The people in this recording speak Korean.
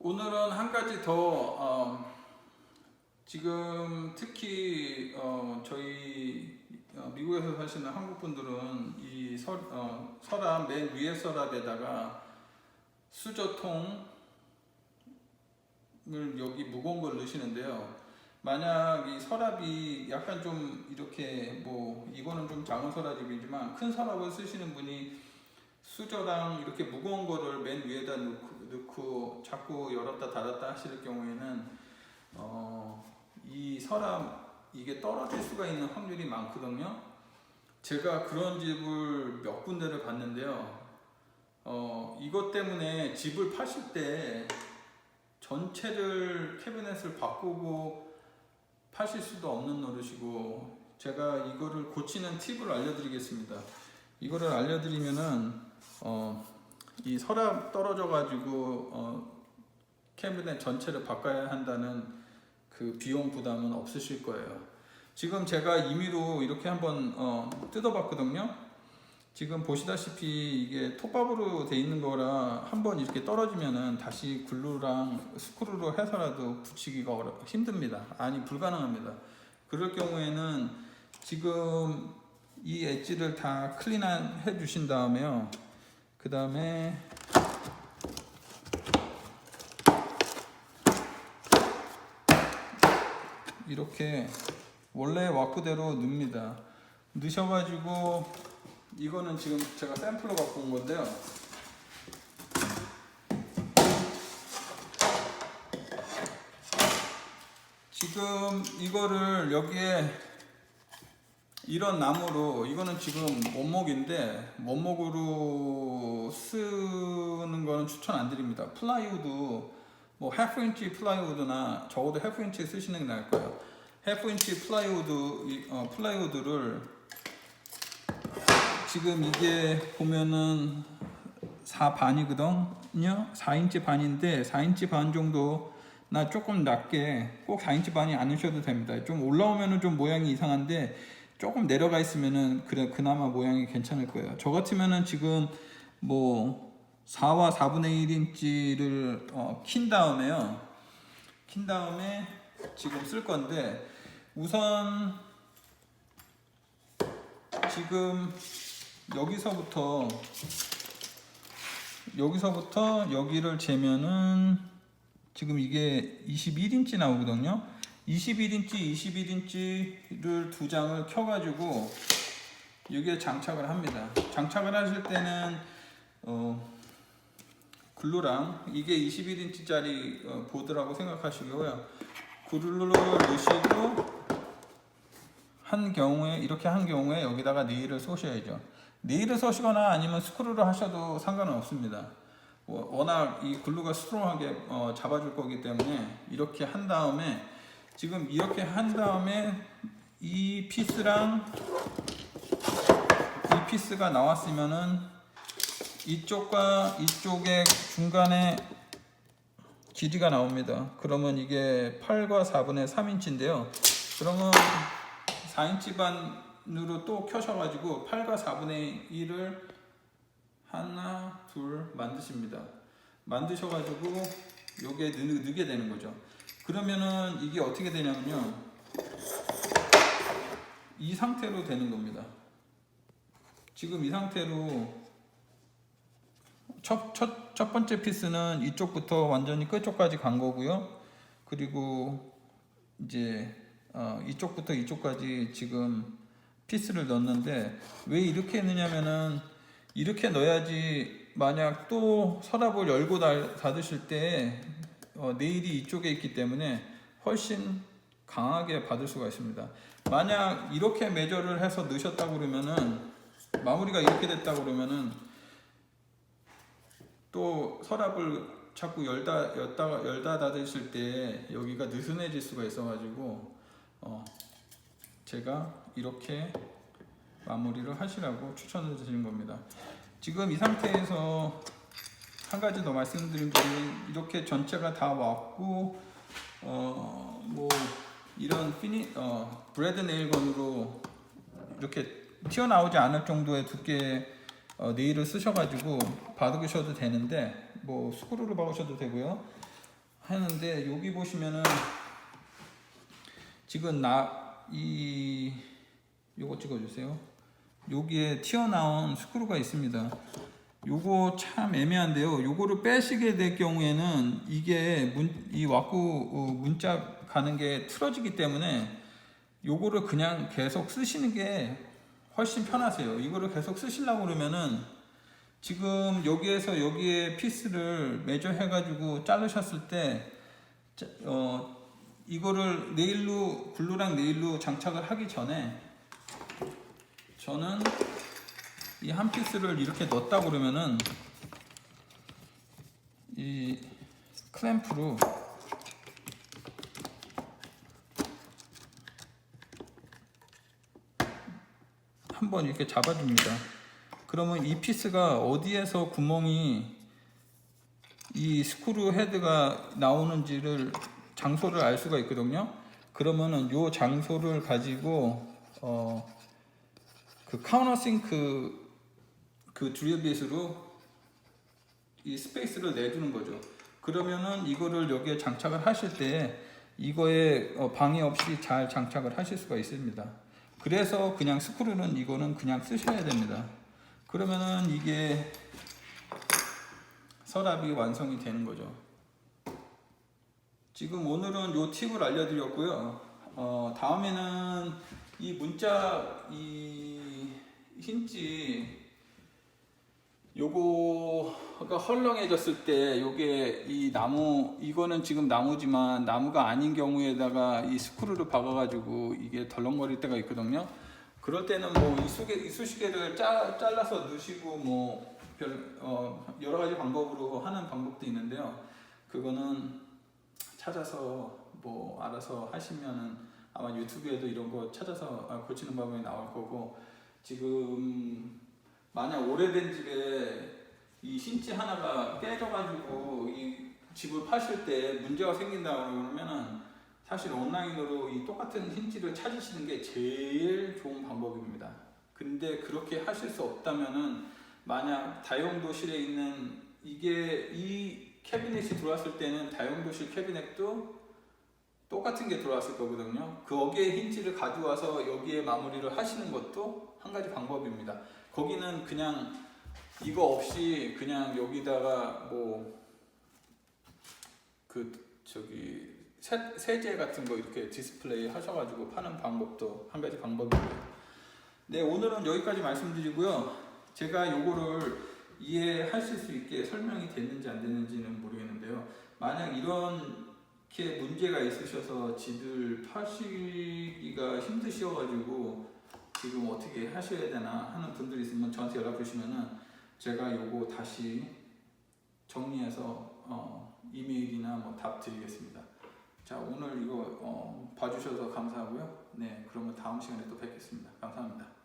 오늘은 한 가지 더 어, 지금 특히 어, 저희 어, 미국에서 사시는 한국 분들은 이 서, 어, 서랍 맨 위에 서랍에다가 수저통을 여기 무거운 걸 넣으시는데요. 만약 이 서랍이 약간 좀 이렇게 뭐 이거는 좀 작은 서랍이지만 큰 서랍을 쓰시는 분이 수저랑 이렇게 무거운 거를 맨 위에다 넣고, 넣고 자꾸 열었다 닫았다 하실 경우에는 어, 이 서랍 이게 떨어질 수가 있는 확률이 많거든요. 제가 그런 집을 몇 군데를 봤는데요. 어, 이것 때문에 집을 파실 때 전체를 캐비넷을 바꾸고 파실 수도 없는 노릇이고 제가 이거를 고치는 팁을 알려드리겠습니다. 이거를 알려드리면은 어, 이 서랍 떨어져 가지고 어, 캐비넷 전체를 바꿔야 한다는 그 비용 부담은 없으실 거예요. 지금 제가 임의로 이렇게 한번 어, 뜯어봤거든요. 지금 보시다시피 이게 톱밥으로 돼 있는 거라 한번 이렇게 떨어지면은 다시 글루랑 스크루로 해서라도 붙이기가 어려, 힘듭니다. 아니 불가능합니다. 그럴 경우에는 지금 이 엣지를 다 클린해 주신 다음에요. 그 다음에 이렇게 원래 와꾸대로 넣습니다. 넣으셔가지고 이거는 지금 제가 샘플로 갖고 온 건데요. 지금 이거를 여기에 이런 나무로 이거는 지금 원목인데 원목으로 쓰는 거는 추천 안 드립니다. 플라이우드 뭐 하프 인치 플라이우드나 적어도 하프 인치 쓰시는 게 나을 거예요. 하프 인치 플라이우드 이- 어, 플라이우드를 지금 이게 보면은 4 반이거든요. 4인치 반인데 4인치 반 정도 나 조금 낮게 꼭 4인치 반이 아니셔도 됩니다. 좀 올라오면은 좀 모양이 이상한데 조금 내려가 있으면은 그래 그나마 모양이 괜찮을 거예요. 저 같으면은 지금 뭐 4와 4분의 1인치를 어, 킨 다음에요. 킨 다음에 지금 쓸 건데 우선 지금 여기서부터 여기서부터 여기를 재면은 지금 이게 21인치 나오거든요. 21인치, 21인치를 두 장을 켜가지고 여기에 장착을 합니다. 장착을 하실 때는 어, 글루랑 이게 21인치짜리 어, 보드라고 생각하시고요. 글루를 넣으시고 한 경우에 이렇게 한 경우에 여기다가 네일을 쏘셔야죠. 네일을 쏘시거나 아니면 스크루를 하셔도 상관은 없습니다. 워- 워낙 이 글루가 스트롱하게 어, 잡아줄 거기 때문에 이렇게 한 다음에 지금 이렇게 한 다음에 이 피스랑 이 피스가 나왔으면은 이쪽과 이쪽의 중간에 길이가 나옵니다. 그러면 이게 8과 4분의 3인치인데요. 그러면 4인치 반으로 또 켜셔가지고 8과 4분의 1을 하나, 둘 만드십니다. 만드셔가지고 요게 넣, 넣게 되는 거죠. 그러면은 이게 어떻게 되냐면요. 이 상태로 되는 겁니다. 지금 이 상태로 첫, 첫, 첫 번째 피스는 이쪽부터 완전히 끝쪽까지 간 거고요. 그리고 이제 어, 이쪽부터 이쪽까지 지금 피스를 넣었는데 왜 이렇게 했느냐면은 이렇게 넣어야지 만약 또 서랍을 열고 닫- 닫으실 때 어, 네일이 이쪽에 있기 때문에 훨씬 강하게 받을 수가 있습니다. 만약 이렇게 매저를 해서 넣으셨다고 그러면은 마무리가 이렇게 됐다고 그러면은 또 서랍을 자꾸 열다 열다가 열다 닫으실 때 여기가 느슨해질 수가 있어가지고 어 제가 이렇게 마무리를 하시라고 추천을 드리는 겁니다. 지금 이 상태에서 한 가지 더 말씀드린 점은 이렇게 전체가 다 왔고 어 뭐 이런 피니 어 브레드 네일건으로 이렇게 튀어나오지 않을 정도의 두께 어, 네일을 쓰셔가지고 바르셔도 되는데 뭐 스크루로 박으셔도 되고요. 하는데 여기 보시면은 지금 나 이 요거 찍어주세요. 여기에 튀어나온 스크루가 있습니다. 요거 참 애매한데요. 요거를 빼시게 될 경우에는 이게 문, 이 왁구 어, 문자 가는 게 틀어지기 때문에 요거를 그냥 계속 쓰시는 게 훨씬 편하세요. 이거를 계속 쓰시려고 그러면은 지금 여기에서 여기에 피스를 매저 해가지고 자르셨을 때, 자- 어, 이거를 네일로, 글루랑 네일로 장착을 하기 전에 저는 이 한 피스를 이렇게 넣었다 그러면은 이 클램프로 한번 이렇게 잡아줍니다. 그러면 이 피스가 어디에서 구멍이 이 스크루 헤드가 나오는지를 장소를 알 수가 있거든요. 그러면은 요 장소를 가지고 어 그 카우너 싱크 그 드릴빗으로 이 스페이스를 내주는 거죠. 그러면은 이거를 여기에 장착을 하실 때 이거에 어, 방해 없이 잘 장착을 하실 수가 있습니다. 그래서 그냥 스크루는 이거는 그냥 쓰셔야 됩니다. 그러면은 이게 서랍이 완성이 되는 거죠. 지금 오늘은 요 팁을 알려드렸고요. 어, 다음에는 이 문자 이 힌지 요거가 헐렁해졌을 때 요게 이 나무 이거는 지금 나무지만 나무가 아닌 경우에다가 이 스크루를 박아 가지고 이게 덜렁거릴 때가 있거든요. 그럴 때는 뭐 이수계 이쑤시개를 짜, 잘라서 넣으시고 뭐 별, 어, 여러 가지 방법으로 하는 방법도 있는데요. 그거는 찾아서 뭐 알아서 하시면은 아마 유튜브에도 이런 거 찾아서 아, 고치는 방법이 나올 거고 지금 만약 오래된 집에 이 힌지 하나가 깨져가지고 이 집을 파실 때 문제가 생긴다 그러면은 사실 온라인으로 이 똑같은 힌지를 찾으시는 게 제일 좋은 방법입니다. 근데 그렇게 하실 수 없다면은 만약 다용도실에 있는 이게 이 캐비넷이 들어왔을 때는 다용도실 캐비넷도 똑같은 게 들어왔을 거거든요. 거기에 힌지를 가져와서 여기에 마무리를 하시는 것도 한 가지 방법입니다. 거기는 그냥 이거 없이 그냥 여기다가 뭐 그 저기 세, 세제 같은 거 이렇게 디스플레이 하셔가지고 파는 방법도 한 가지 방법이고요. 네 오늘은 여기까지 말씀드리고요. 제가 요거를 이해하실 수 있게 설명이 됐는지 안 됐는지는 모르겠는데요. 만약 이 렇게 문제가 있으셔서 집을 파시기가 힘드셔가지고 지금 어떻게 하셔야 되나 하는 분들이 있으면 저한테 연락 주시면은 제가 요거 다시 정리해서 어, 이메일이나 뭐 답 드리겠습니다. 자 오늘 이거 어, 봐주셔서 감사하고요. 네 그러면 다음 시간에 또 뵙겠습니다. 감사합니다.